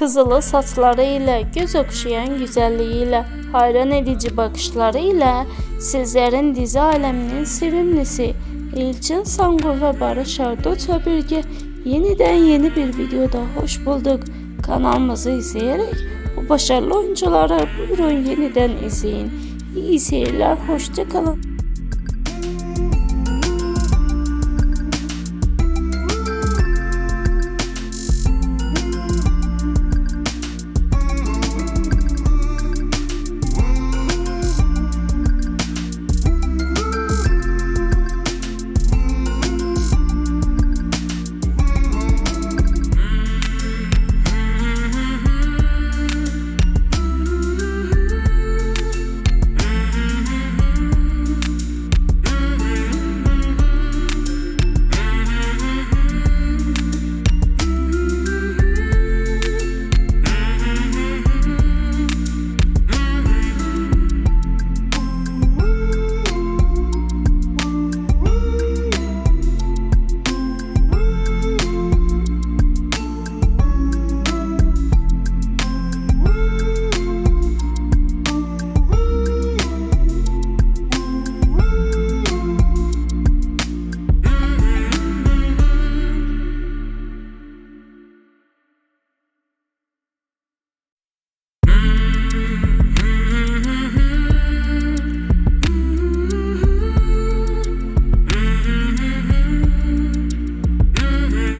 Kızılı saçlarıyla, göz okşayan güzelliğiyle, hayran edici bakışlarıyla sizlerin dizi aleminin sevimlisi İlçin Sangur ve Barış Arduç'la birlikte yeniden yeni bir videoda hoş bulduk. Kanalımızı izleyerek bu başarılı oyuncuları buyurun yeniden izleyin. İyi seyirler, hoşça kalın.